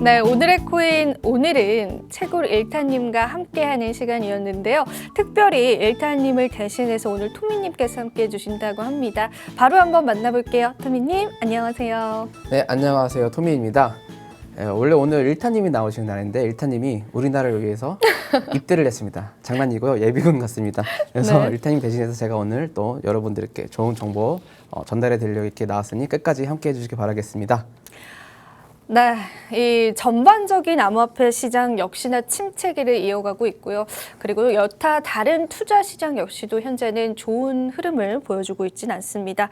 네, 오늘의 코인 오늘은 채굴 일타님과 함께하는 시간이었는데요. 특별히 일타님을 대신해서 오늘 토미님께서 함께해 주신다고 합니다. 바로 한번 만나볼게요. 토미님, 안녕하세요. 네, 안녕하세요. 토미입니다. 예, 원래 오늘 일타님이 나오시는 날인데 일타님이 우리나라를 위해서 입대를 했습니다. 장난이고요. 예비군 같습니다. 그래서 네. 일타님 대신해서 제가 오늘 또 여러분들께 좋은 정보 어, 전달해 드리려고 이렇게 나왔으니 끝까지 함께 해 주시기 바라겠습니다. 네, 이 전반적인 암호화폐 시장 역시나 침체기를 이어가고 있고요. 그리고 여타 다른 투자 시장 역시도 현재는 좋은 흐름을 보여주고 있진 않습니다.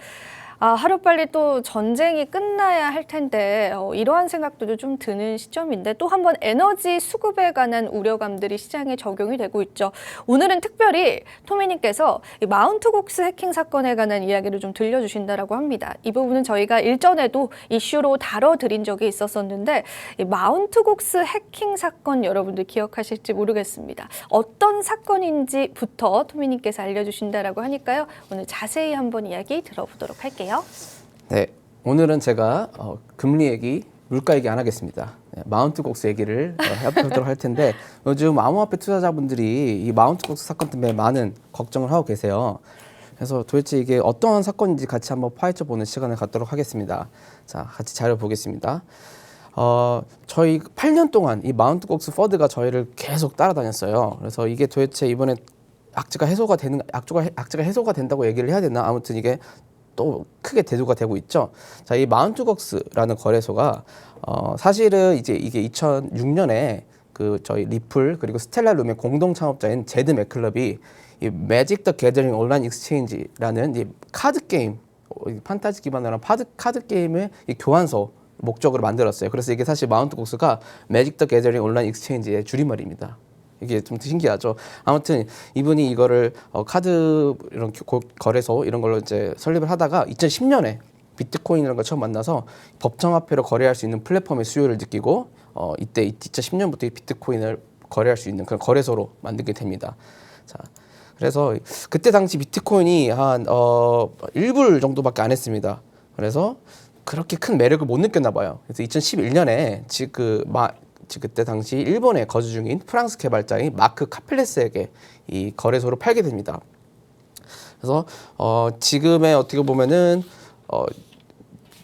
아, 하루빨리 또 전쟁이 끝나야 할 텐데 어, 이러한 생각도 좀 드는 시점인데 또 한 번 에너지 수급에 관한 우려감들이 시장에 적용이 되고 있죠. 오늘은 특별히 토미님께서 이 마운트곡스 해킹 사건에 관한 이야기를 좀 들려주신다라고 합니다. 이 부분은 저희가 일전에도 이슈로 다뤄드린 적이 있었었는데 이 마운트곡스 해킹 사건 여러분들 기억하실지 모르겠습니다. 어떤 사건인지부터 토미님께서 알려주신다라고 하니까요. 오늘 자세히 한번 이야기 들어보도록 할게요. 네, 오늘은 제가 어, 금리 얘기, 물가 얘기 안 하겠습니다. 네, 마운트 곡스 얘기를 어, 해보도록 할 텐데 요즘 암호화폐 투자자분들이 이 마운트 곡스 사건 때문에 많은 걱정을 하고 계세요. 그래서 도대체 이게 어떠한 사건인지 같이 한번 파헤쳐 보는 시간을 갖도록 하겠습니다. 자, 같이 자료 보겠습니다. 어, 저희 8년 동안 이 마운트 곡스 퍼드가 저희를 계속 따라다녔어요. 그래서 이게 도대체 이번에 악재가 해소가 되는 악재가 악재가 해소가 된다고 얘기를 해야 되나 아무튼 이게 또 크게 대두가 되고 있죠. 자, 이 마운트곡스라는 거래소가 어, 사실은 이제 이게 2006년에 그 저희 리플 그리고 스텔라 룸의 공동 창업자인 제드 맥클럽이 이 매직 더 게더링 온라인 익스체인지라는 이 카드 게임 어, 이 판타지 기반으로 한 카드 카드 게임의 이 교환소 목적으로 만들었어요. 그래서 이게 사실 마운트곡스가 매직 더 게더링 온라인 익스체인지의 줄임말입니다. 이게 좀 신기하죠. 아무튼 이분이 이거를 어, 카드 이런 고- 거래소 이런 걸로 이제 설립을 하다가 2010년에 비트코인이라는 걸 처음 만나서 법정화폐로 거래할 수 있는 플랫폼의 수요를 느끼고 어, 이때 2010년부터 이 비트코인을 거래할 수 있는 그런 거래소로 만들게 됩니다. 자, 그래서 그때 당시 비트코인이 한 어, 1불 정도밖에 안 했습니다. 그래서 그렇게 큰 매력을 못 느꼈나 봐요. 그래서 2011년에 지금 그 마, 지금 그때 당시 일본에 거주 중인 프랑스 개발자인 마크 카플레스에게 이 거래소를 팔게 됩니다. 그래서 어, 지금의 어떻게 보면은 어,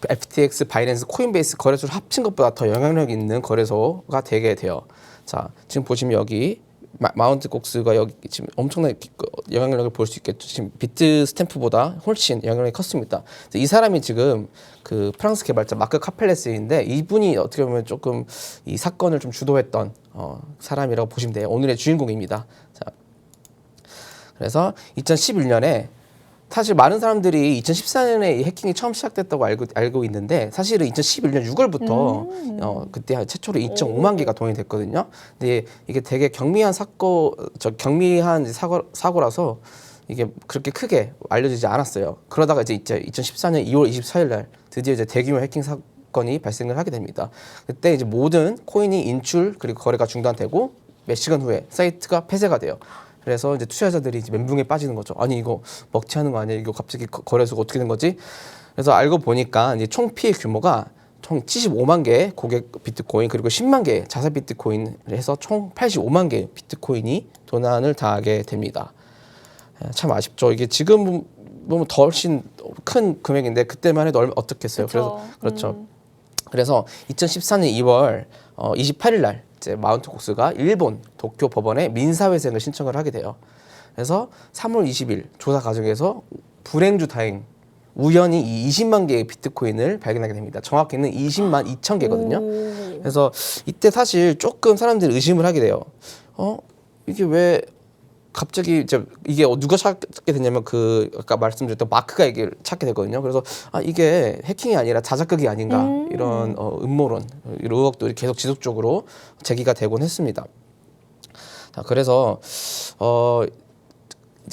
FTX, 바이낸스, 코인베이스 거래소를 합친 것보다 더 영향력 있는 거래소가 되게 돼요. 자, 지금 보시면 여기 마, 마운트 곡스가 여기 지금 엄청나게 기- 그 영향력을 볼 수 있겠죠. 지금 비트 스탬프보다 훨씬 영향력이 컸습니다. 이 사람이 지금 그 프랑스 개발자 마크 카펠레스인데 이분이 어떻게 보면 조금 이 사건을 좀 주도했던 어, 사람이라고 보시면 돼요. 오늘의 주인공입니다. 자, 그래서 2011년에 사실 많은 사람들이 2014년에 이 해킹이 처음 시작됐다고 알고 알고 있는데 사실은 2011년 6월부터 어, 그때 최초로 2.5만 개가 동이 됐거든요. 근데 이게 되게 경미한 사고 저 경미한 사고 사고라서 이게 그렇게 크게 알려지지 않았어요. 그러다가 이제 이제 2014년 2월 24일 날 드디어 이제 대규모 해킹 사건이 발생을 하게 됩니다. 그때 이제 모든 코인이 인출 그리고 거래가 중단되고 몇 시간 후에 사이트가 폐쇄가 돼요. 그래서 이제 투자자들이 이제 멘붕에 빠지는 거죠. 아니 이거 먹튀하는 거 아니야? 이거 갑자기 거- 거래소가 어떻게 된 거지? 그래서 알고 보니까 이제 총 피해 규모가 총 75만 개의 고객 비트코인 그리고 10만 개의 자사 비트코인을 해서 총 85만 개의 비트코인이 도난을 당하게 됩니다. 예, 참 아쉽죠. 이게 지금 보면 더 훨씬 큰 금액인데 그때만 해도 얼마 어떻겠어요. 그래서 그렇죠. 음. 그래서 2014년 2월 어, 28일 날 이제 마운트 곡스가 일본 도쿄 법원에 민사회생을 신청을 하게 돼요. 그래서 3월 20일 조사 과정에서 불행주 다행 우연히 이 20만 개의 비트코인을 발견하게 됩니다. 정확히는 20만 2천 개거든요. 오. 그래서 이때 사실 조금 사람들이 의심을 하게 돼요. 어 이게 왜 갑자기 이제 이게 누가 찾게 됐냐면 그 아까 말씀드렸던 마크가 이게 찾게 되거든요. 그래서 아 이게 해킹이 아니라 자작극이 아닌가 음. 이런 어, 음모론 이런 의혹들이 계속 지속적으로 제기가 되곤 했습니다. 자 그래서 어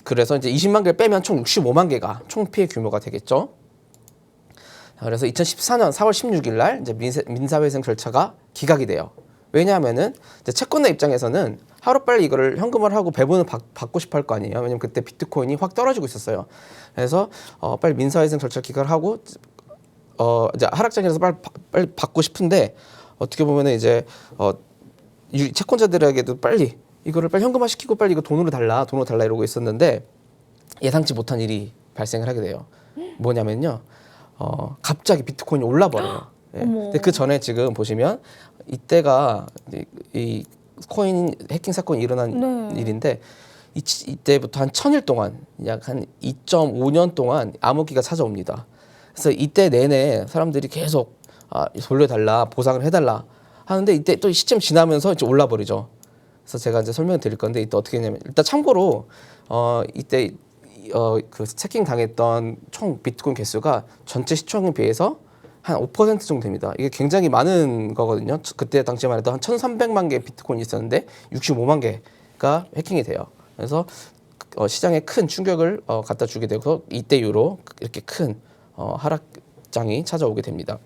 그래서 이제 20만 개를 빼면 총 65만 개가 총 피해 규모가 되겠죠. 자, 그래서 2014년 4월 16일 날 이제 민사, 민사회생 절차가 기각이 돼요. 왜냐하면은 이제 채권자 입장에서는 하루빨리 이거를 현금을 하고 배분을 받, 받고 싶어 할 거 아니에요. 왜냐면 그때 비트코인이 확 떨어지고 있었어요. 그래서 어, 빨리 민사회생 절차 기각을 하고 어, 이제 하락장에서 빨리, 바- 빨리 받고 싶은데 어떻게 보면은 이제 어 유- 채권자들에게도 빨리 이거를 빨리 현금화 시키고 빨리 이거 돈으로 달라 돈으로 달라 이러고 있었는데 예상치 못한 일이 발생을 하게 돼요. 뭐냐면요. 어 갑자기 비트코인이 올라 버려요. 예. 근데 그 전에 지금 보시면 이때가 이, 이 코인 해킹 사건이 일어난 네. 일인데 이, 이때부터 한 천일 동안 약 한 2.5년 동안 암흑기가 찾아옵니다. 그래서 이때 내내 사람들이 계속 아, 돌려달라 보상을 해달라 하는데 이때 또 시점 지나면서 이제 올라 버리죠. 그래서 제가 이제 설명을 드릴 건데 이때 어떻게 했냐면 일단 참고로 어 이때 어그 해킹 당했던 총 비트코인 개수가 전체 시총에 비해서 한 5% 정도 됩니다. 이게 굉장히 많은 거거든요. 그때 당시만 해도 한 1,300만 개 비트코인이 있었는데 65만 개가 해킹이 돼요. 그래서 어, 시장에 큰 충격을 어, 갖다 주게 되고 이때 이후로 이렇게 큰 어, 하락장이 찾아오게 됩니다.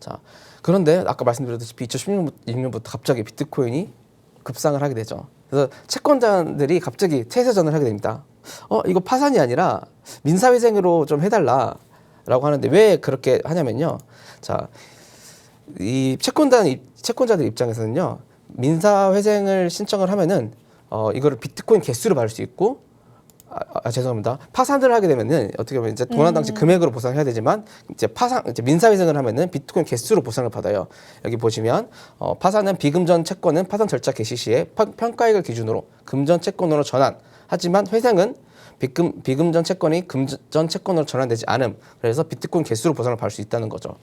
자, 그런데 아까 말씀드렸다시피 2016년부터 갑자기 비트코인이 급상을 하게 되죠. 그래서 채권자들이 갑자기 태세전을 하게 됩니다. 어, 이거 파산이 아니라 민사회생으로 좀 해달라 라고 하는데 왜 그렇게 하냐면요. 자, 이 채권단 입- 채권자들 입장에서는요 민사회생을 신청을 하면은 어 이거를 비트코인 개수로 받을 수 있고 아, 아, 죄송합니다. 파산을 하게 되면은 어떻게 보면 이제 도난 당시 금액으로 보상해야 되지만 이제 파산 이제 민사회생을 하면은 비트코인 개수로 보상을 받아요. 여기 보시면 어, 파산은 비금전 채권은 파산 절차 개시 시에 파- 평가액을 기준으로 금전 채권으로 전환 하지만 회생은 비금 비금전 채권이 금전 채권으로 전환되지 않음 그래서 비트코인 개수로 보상을 받을 수 있다는 거죠.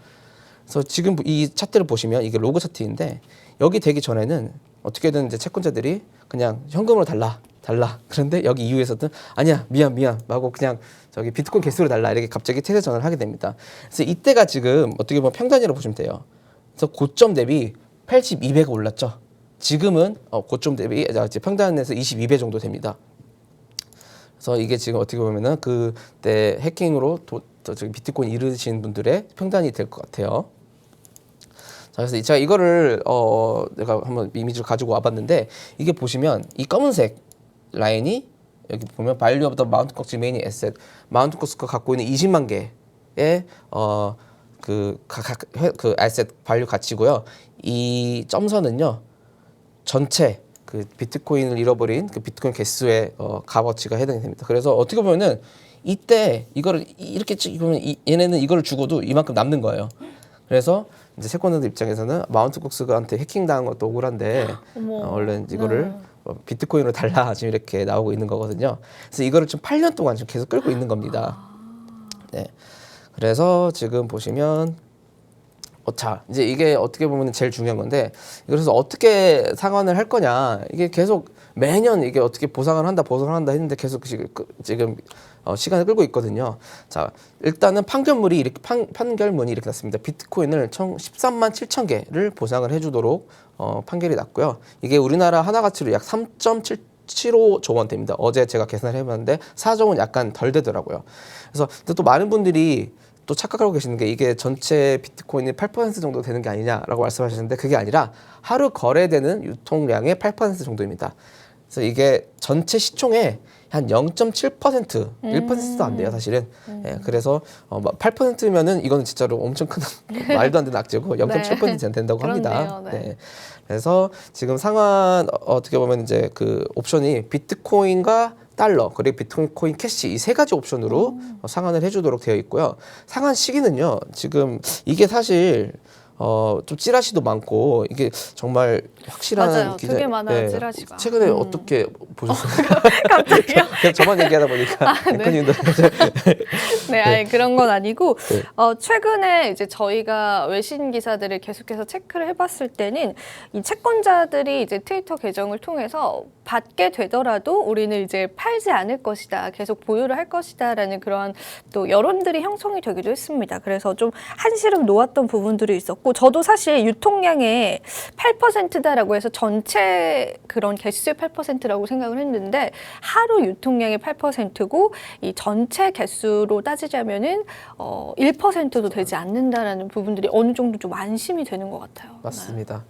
그래서 지금 이 차트를 보시면 이게 로그 차트인데 여기 되기 전에는 어떻게든 이제 채권자들이 그냥 현금으로 달라 달라 그런데 여기 이후에서는 아니야 미안 미안 하고 그냥 저기 비트코인 개수로 달라 이렇게 갑자기 태세 전환을 하게 됩니다. 그래서 이때가 지금 어떻게 보면 평단이라고 보시면 돼요. 그래서 고점 대비 82배가 올랐죠. 지금은 어, 고점 대비 아, 평단에서 22배 정도 됩니다. 그래서 이게 지금 어떻게 보면은 그때 해킹으로 도, 저, 저기 비트코인 잃으신 분들의 평단이 될 것 같아요. 자, 그래서 제가 이거를 어 내가 한번 이미지를 가지고 와봤는데 이게 보시면 이 검은색 라인이 여기 보면 발류 오브 더 마운트 콕스 메인이 에셋 마운트 콕스가 갖고 있는 20만 개의 어그각그 에셋 발류 가치고요. 이 점선은요 전체 그 비트코인을 잃어버린 그 비트코인 개수의 어, 값어치가 해당이 됩니다. 그래서 어떻게 보면은 이때 이거를 이렇게 찍으면 이, 얘네는 이거를 죽어도 이만큼 남는 거예요. 그래서 이제 채권자들 입장에서는 마운트 콕스가한테 해킹 당한 것도 억울한데. 어, 얼른 이거를 어, 비트코인으로 달라 지금 이렇게 나오고 있는 거거든요. 그래서 이거를 지금 8년 동안 지금 계속 끌고 있는 겁니다. 네. 그래서 지금 보시면 어, 자, 이제 이게 어떻게 보면 제일 중요한 건데, 그래서 어떻게 상환을 할 거냐, 이게 계속 매년 이게 어떻게 보상을 한다, 보상을 한다 했는데 계속 지금, 그- 어, 시간을 끌고 있거든요. 자, 일단은 판결문이 이렇게, 판, 판결문이 이렇게 났습니다. 비트코인을 총 13만 7천 개를 보상을 해주도록 어, 판결이 났고요. 이게 우리나라 하나 가치로 약 3.75조 원 됩니다. 어제 제가 계산을 해봤는데 4조 원 약간 덜 되더라고요. 그래서 또 많은 분들이 또 착각하고 계시는 게 이게 전체 비트코인이 8% 정도 되는 게 아니냐라고 말씀하시는데 그게 아니라 하루 거래되는 유통량의 8% 정도입니다. 그래서 이게 전체 시총의 한 0.7% 1%도 안 돼요 사실은. 예, 그래서 어, 8%면은 이거는 진짜로 엄청 큰 말도 안 되는 악재고 0.7% 된다고 합니다. 그렇네요, 네. 그래서 지금 상환 어, 어떻게 보면 이제 그 옵션이 비트코인과 달러 그리고 비트코인 캐시 이 세 가지 옵션으로 어, 상환을 해주도록 되어 있고요. 상환 시기는요. 지금 이게 사실 어, 좀 찌라시도 많고 이게 정말 확실한 맞아요. 되게 많아요, 찌라시가. 최근에 음. 어떻게 보셨어요? 갑자기요? 그냥 저만 얘기하다 보니까 네. 앵커님도 네, 아니 그런 건 아니고 네. 어, 최근에 이제 저희가 외신 기사들을 계속해서 체크를 해봤을 때는 이 채권자들이 이제 트위터 계정을 통해서 받게 되더라도 우리는 이제 팔지 않을 것이다, 계속 보유를 할 것이다라는 그런 또 여론들이 형성이 되기도 했습니다. 그래서 좀 한시름 놓았던 부분들이 있었고 저도 사실 유통량의 8%다라고 해서 전체 그런 개수의 8%라고 생각을 했는데 하루 유통량의 8%고 이 전체 개수로 따지자면은 어 1%도 되지 않는다라는 부분들이 어느 정도 좀 안심이 되는 것 같아요. 맞습니다.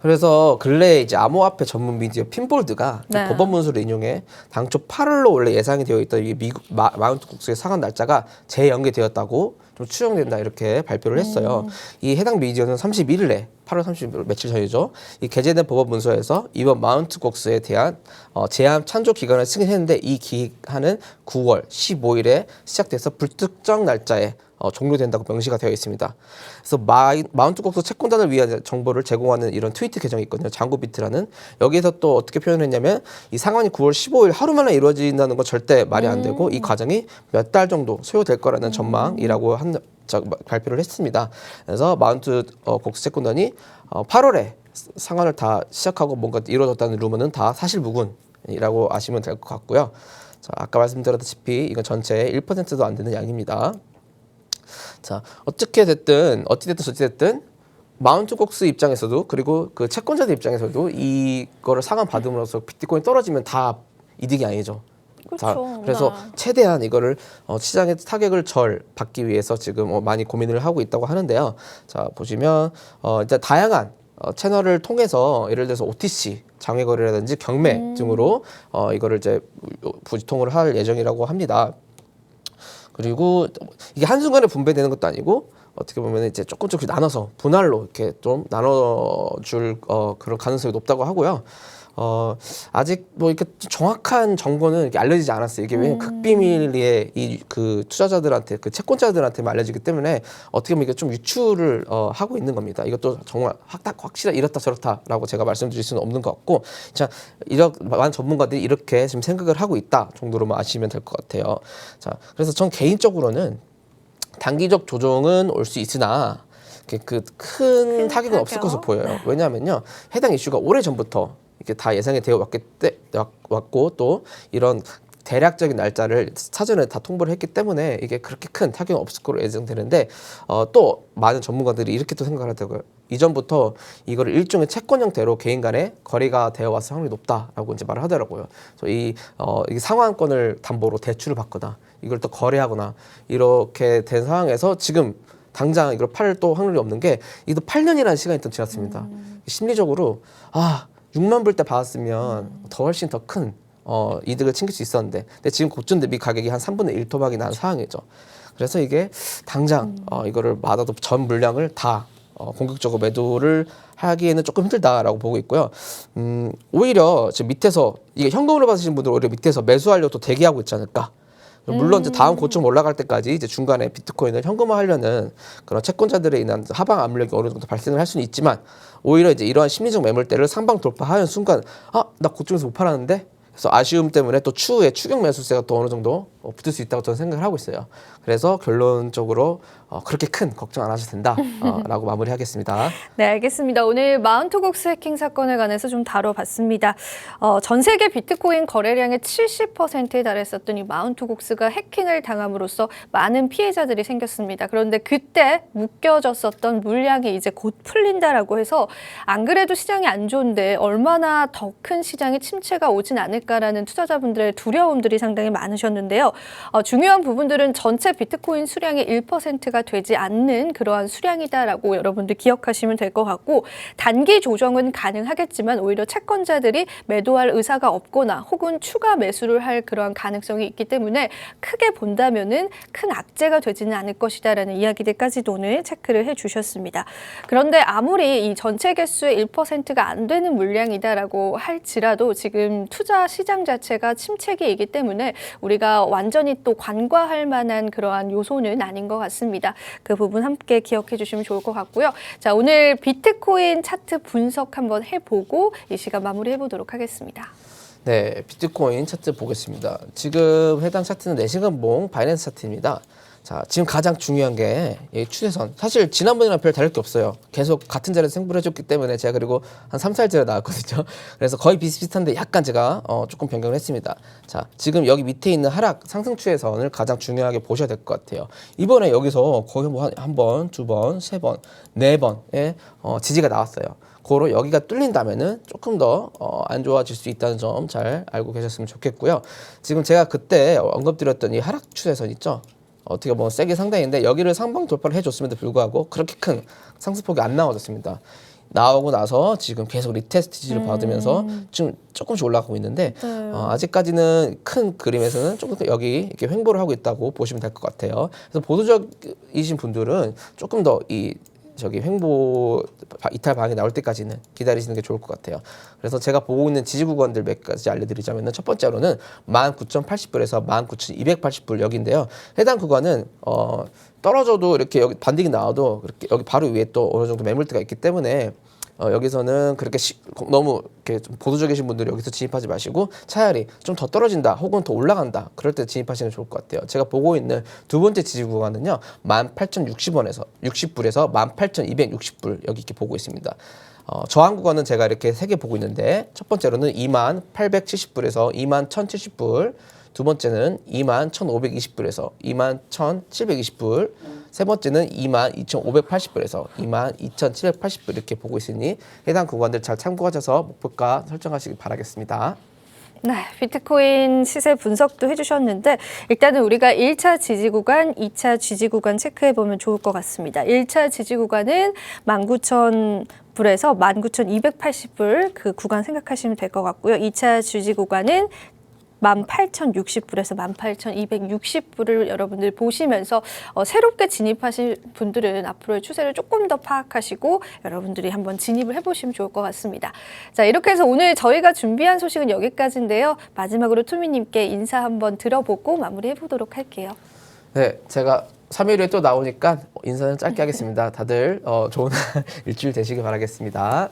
그래서 근래에 이제 암호화폐 전문 미디어 핀볼드가 네. 법원 문서를 인용해 당초 8월로 원래 예상이 되어 있던 이 미국 마, 마운트 국수의 상한 날짜가 재연기되었다고 좀 추정된다 이렇게 발표를 했어요. 이 해당 미디어는 31일에 8월 30일 며칠 전이죠. 이 게재된 법원 문서에서 이번 마운트 국수에 대한 어, 제한 찬조 기간을 승인했는데 이 기한은 9월 15일에 시작돼서 불특정 날짜에 어, 종료된다고 명시가 되어 있습니다. 그래서 마이, 마운트 곡소 채권단을 위한 정보를 제공하는 이런 트위트 계정이 있거든요. 장구비트라는 여기에서 또 어떻게 표현했냐면 이 상환이 9월 15일 하루 만에 이루어진다는 건 절대 말이 안 되고 이 과정이 몇 달 정도 소요될 거라는 전망이라고 한 자, 발표를 했습니다. 그래서 마운트 어, 곡소 채권단이 어, 8월에 상환을 다 시작하고 뭔가 이루어졌다는 루머는 다 사실 무근이라고 아시면 될 것 같고요. 자, 아까 말씀드렸다시피 이건 전체의 1%도 안 되는 양입니다. 자 어떻게 됐든 어찌 됐든 저찌 됐든 마운트 곡스 입장에서도 그리고 그 채권자들 입장에서도 이거를 상환 받음으로써 비트코인 떨어지면 다 이득이 아니죠. 다 그렇죠. 그래서 네. 최대한 이거를 어, 시장의 타격을 절 받기 위해서 지금 어, 많이 고민을 하고 있다고 하는데요. 자 보시면 어, 일단 다양한 어, 채널을 통해서 예를 들어서 OTC 장외 거래라든지 경매 등으로 어, 이거를 이제 부지통을 할 예정이라고 합니다. 그리고 이게 한순간에 분배되는 것도 아니고 어떻게 보면 이제 조금 조금씩 나눠서 분할로 이렇게 좀 나눠줄 어, 그런 가능성이 높다고 하고요. 어, 아직 뭐 이렇게 정확한 정보는 알려지지 않았어요. 이게 왜냐면 극비밀리에 이 그 투자자들한테 그 채권자들한테만 알려지기 때문에 어떻게 보면 이게 좀 유출을 어, 하고 있는 겁니다. 이것도 정말 확딱 확실하 이렇다 저렇다라고 제가 말씀드릴 수는 없는 것 같고 자 이런 많은 전문가들이 이렇게 지금 생각을 하고 있다 정도로만 아시면 될 것 같아요. 자 그래서 전 개인적으로는 단기적 조정은 올 수 있으나 그큰큰 타격은 없을. 것으로 보여요. 왜냐하면요 해당 이슈가 오래 전부터 이게 다 예상이 되어 왔기 때 왔- 왔고 또 이런 대략적인 날짜를 사전에 다 통보를 했기 때문에 이게 그렇게 큰 타격은 없을 거로 예상되는데 어, 또 많은 전문가들이 이렇게 또 생각을 하더라고요. 이전부터 이거를 일종의 채권 형태로 개인 간에 거래가 되어 왔을 확률이 높다라고 이제 말을 하더라고요. 그래서 이 어, 이 상환권을 담보로 대출을 받거나 이걸 또 거래하거나 이렇게 된 상황에서 지금 당장 이걸 팔 또 확률이 없는 게 이도 8년이라는 시간이 또 지났습니다. 심리적으로 아 6만 불 때 받았으면 더 훨씬 더 큰 어, 이득을 챙길 수 있었는데 근데 지금 고점 대비 가격이 한 3분의 1 토막이 난 상황이죠. 그래서 이게 당장 어, 이거를 받아도 전 물량을 다 어, 공격적으로 매도를 하기에는 조금 힘들다라고 보고 있고요. 음, 오히려 지금 밑에서 이게 현금으로 받으신 분들 오히려 밑에서 매수하려고 또 대기하고 있지 않을까. 물론 이제 다음 고점 올라갈 때까지 이제 중간에 비트코인을 현금화하려는 그런 채권자들에 인한 하방 압력이 어느 정도 발생을 할 수는 있지만 오히려 이제 이러한 심리적 매물대를 상방 돌파하는 순간 아 나 고점에서 못 팔았는데? 그래서 아쉬움 때문에 또 추후에 추격 매수세가 또 어느 정도 어, 붙을 수 있다고 저는 생각을 하고 있어요. 그래서 결론적으로 어, 그렇게 큰 걱정 안 하셔도 된다라고 마무리하겠습니다. 네, 알겠습니다. 오늘 마운트곡스 해킹 사건에 관해서 좀 다뤄봤습니다. 어, 전 세계 비트코인 거래량의 70%에 달했었던 이 마운트곡스가 해킹을 당함으로써 많은 피해자들이 생겼습니다. 그런데 그때 묶여졌었던 물량이 이제 곧 풀린다라고 해서 안 그래도 시장이 안 좋은데 얼마나 더 큰 시장의 침체가 오진 않을까라는 투자자분들의 두려움들이 상당히 많으셨는데요. 어, 중요한 부분들은 전체 비트코인 수량의 1%가 되지 않는 그러한 수량이다라고 여러분들 기억하시면 될 것 같고 단기 조정은 가능하겠지만 오히려 채권자들이 매도할 의사가 없거나 혹은 추가 매수를 할 그러한 가능성이 있기 때문에 크게 본다면은 큰 악재가 되지는 않을 것이다라는 이야기들까지도 오늘 체크를 해주셨습니다. 그런데 아무리 이 전체 개수의 1%가 안 되는 물량이다라고 할지라도 지금 투자 시장 자체가 침체기이기 때문에 우리가 완전히 또 관과할 만한 그러한 요소는 아닌 것 같습니다. 그 부분 함께 기억해 주시면 좋을 것 같고요. 자, 오늘 비트코인 차트 분석 한번 해보고 이 시간 마무리해 보도록 하겠습니다. 네, 비트코인 차트 보겠습니다. 지금 해당 차트는 4시간 봉 바이낸스 차트입니다. 자, 지금 가장 중요한 게이 추세선. 사실 지난번이랑 별 다를 게 없어요. 계속 같은 자리에서 생부를 해줬기 때문에 제가 그리고 한 3, 4일 전에 나왔거든요. 그래서 거의 비슷비슷한데 약간 제가 어, 조금 변경을 했습니다. 자, 지금 여기 밑에 있는 하락 상승 추세선을 가장 중요하게 보셔야 될 것 같아요. 이번에 여기서 거의 뭐 한 번, 두 번, 세 번, 네 번의 어, 지지가 나왔어요. 고로 여기가 뚫린다면은 조금 더 어, 안 좋아질 수 있다는 점 잘 알고 계셨으면 좋겠고요. 지금 제가 그때 언급드렸던 이 하락 추세선 있죠. 어떻게 보면 세게 상당인데 여기를 상방 돌파를 해줬음에도 불구하고 그렇게 큰 상승폭이 안 나와졌습니다. 나오고 나서 지금 계속 리테스트 지지를 받으면서 지금 조금씩 올라가고 있는데 네. 어, 아직까지는 큰 그림에서는 조금 더 여기 이렇게 횡보를 하고 있다고 보시면 될 것 같아요. 그래서 보수적이신 분들은 조금 더이 저기 횡보 바- 이탈 방이 나올 때까지는 기다리시는 게 좋을 것 같아요. 그래서 제가 보고 있는 지지 구간들 몇 가지 알려드리자면은 첫 번째로는 19,080불에서 19,280불 여기인데요. 해당 구간은 어 떨어져도 이렇게 여기 반등이 나와도 그렇게 여기 바로 위에 또 어느 정도 매물대가 있기 때문에 어, 여기서는 그렇게 시, 너무 이렇게 좀 보수적이신 분들이 여기서 진입하지 마시고 차라리 좀 더 떨어진다 혹은 더 올라간다 그럴 때 진입하시면 좋을 것 같아요. 제가 보고 있는 두 번째 지지 구간은요 18,060원에서 60불에서 18,260불 여기 이렇게 보고 있습니다. 어, 저항 구간은 제가 이렇게 세 개 보고 있는데 첫 번째로는 21,870불에서 21,070불 두 번째는 21,520불에서 21,720불 세 번째는 22,580불에서 22,780불 이렇게 보고 있으니 해당 구간들 잘 참고하셔서 목표가 설정하시기 바라겠습니다. 네, 비트코인 시세 분석도 해주셨는데 일단은 우리가 1차 지지 구간, 2차 지지 구간 체크해 보면 좋을 것 같습니다. 1차 지지 구간은 19,000 불에서 19,280불 그 구간 생각하시면 될 것 같고요. 2차 지지 구간은 18,060불에서 18,260불을 여러분들 보시면서 어, 새롭게 진입하실 분들은 앞으로의 추세를 조금 더 파악하시고 여러분들이 한번 진입을 해보시면 좋을 것 같습니다. 자 이렇게 해서 오늘 저희가 준비한 소식은 여기까지인데요. 마지막으로 투미님께 인사 한번 들어보고 마무리해 보도록 할게요. 네, 제가 3일 후에 또 나오니까 인사는 짧게 하겠습니다. 다들 어, 좋은 일주일 되시길 바라겠습니다.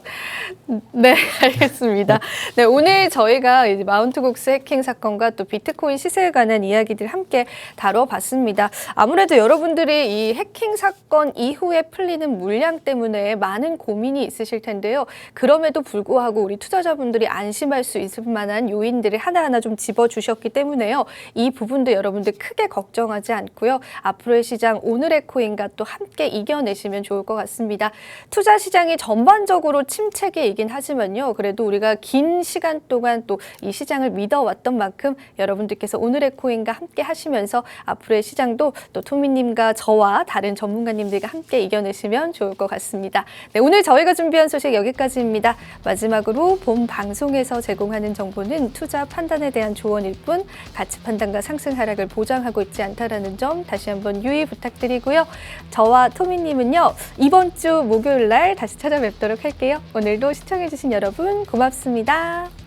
네, 알겠습니다. 네, 오늘 저희가 이제 마운트곡스 해킹 사건과 또 비트코인 시세에 관한 이야기들 함께 다뤄봤습니다. 아무래도 여러분들이 이 해킹 사건 이후에 풀리는 물량 때문에 많은 고민이 있으실 텐데요. 그럼에도 불구하고 우리 투자자분들이 안심할 수 있을 만한 요인들을 하나하나 좀 집어주셨기 때문에요. 이 부분도 여러분들 크게 걱정하지 않고요. 앞으로의 시장 오늘의 코인과 또 함께 이겨내시면 좋을 것 같습니다. 투자 시장이 전반적으로 침체기이긴 하지만요. 그래도 우리가 긴 시간 동안 또 이 시장을 믿어왔던 만큼 여러분들께서 오늘의 코인과 함께 하시면서 앞으로의 시장도 또 토미님과 저와 다른 전문가님들과 함께 이겨내시면 좋을 것 같습니다. 네, 오늘 저희가 준비한 소식 여기까지입니다. 마지막으로 본 방송에서 제공하는 정보는 투자 판단에 대한 조언일 뿐 가치 판단과 상승 하락을 보장하고 있지 않다라는 점 다시 한번 유의 부탁드리고요. 저와 토미님은요 이번 주 목요일 날 다시 찾아뵙도록 할게요. 오늘도 시청해주신 여러분 고맙습니다.